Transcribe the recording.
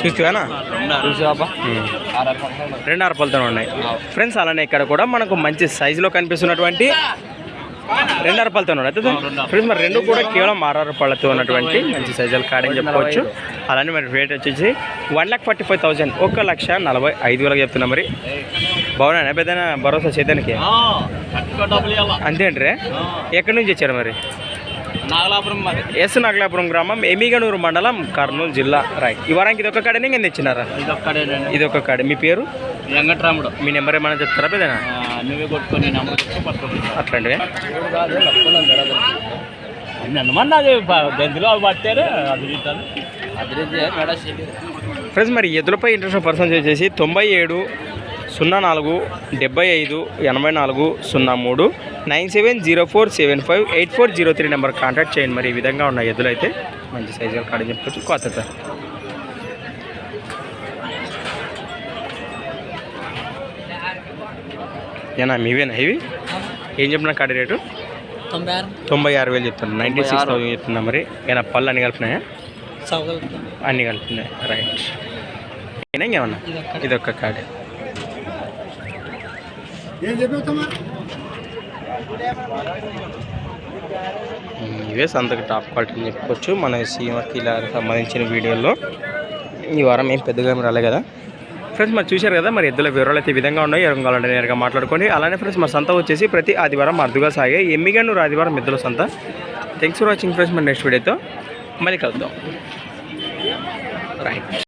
చూస్తావానా రెండు అరపలతో ఉన్నాయి. ఫ్రెండ్స్ అలానే ఇక్కడ కూడా మనకు మంచి సైజులో కనిపిస్తున్నటువంటి రెండు అరపలతో ఉన్నాయి అయితే ఫ్రెండ్స్ మరి రెండు కూడా కేవలం ఆరు పళ్ళతో ఉన్నటువంటి మంచి సైజులు కాడని చెప్పుకోవచ్చు అలానే మరి రేట్ వచ్చేసి one lakh forty five thousand ఒక లక్ష నలభై ఐదు వేలకు చెప్తున్నా మరి. బాగున్నా పెద్ద భరోసా చేద్దానికి? ఇవ్వాలా? అంతే ఎక్కడి నుంచి వచ్చారు మరి? నాగలాపురం ఎస్ నాగలాపురం గ్రామం ఎమిగనూరు మండలం కర్నూలు జిల్లా రైట్ ఈ వారానికి ఇది ఒక కాడని ఇంకా తెచ్చినారా? ఇది ఒక్కడేనండి ఇది ఒక కాడ. మీ పేరు? వెంకట్రాముడు. మీ నెంబర్ ఏమైనా చెప్తారా ఆ, నువ్వే కొట్టుకొని అట్లాంటివే? నన్నమన్నా అది గంతిలో అవి పట్టారు ఫ్రెండ్స్ మరి ఎద్దులపై ఇంట్రెస్ట్ పర్సన్స్ వచ్చేసి తొంభై ఏడు సున్నా నాలుగు డెబ్బై ఐదు ఎనభై నాలుగు సున్నా మూడు nine seven zero four seven five eight four zero three number contact చేయండి. మరి ఈ విధంగా ఉన్న ఎద్దులు అయితే మంచి సైజుగా కాడని చెప్పుకోవచ్చు. కొత్త ఏనా మీవేనా ఇవి? ఏం చెప్పిన కాడి రేటు? తొంభై ఆరు. తొంభై ఆరు వేలు చెప్తాను నైంటీ సిక్స్ థౌసండ్ చెప్తున్నా మరి. ఏమైనా పళ్ళు అన్ని కలిపినాయా అన్ని కలిపినాయి రైట్. అయినా ఇంకేమన్నా? ఇది ఒక్క కార్డు ఉమ్, ఇవే సంతకు టాప్ క్వాలిటీ అని చెప్పుకోవచ్చు. మన సీమకి ఇలా సంబంధించిన వీడియోలో ఈ వారం ఏం పెద్దగా రాలే కదా. ఫ్రెండ్స్ మరి చూశారు కదా మరి ఎద్దుల వివరాలు అయితే ఈ విధంగా ఉన్నాయి. ఎవరు కావాలంటే నేరుగా మాట్లాడుకోండి. అలానే ఫ్రెండ్స్ మా సంత వచ్చేసి ప్రతి ఆదివారం అరుదుగా సాగే ఎమ్మిగన్నూరు ఆదివారం ఎద్దుల సంత. థ్యాంక్స్ ఫర్ వాచింగ్ ఫ్రెండ్స్ మరి నెక్స్ట్ వీడియోతో మళ్ళీ కలుద్దాం. రైట్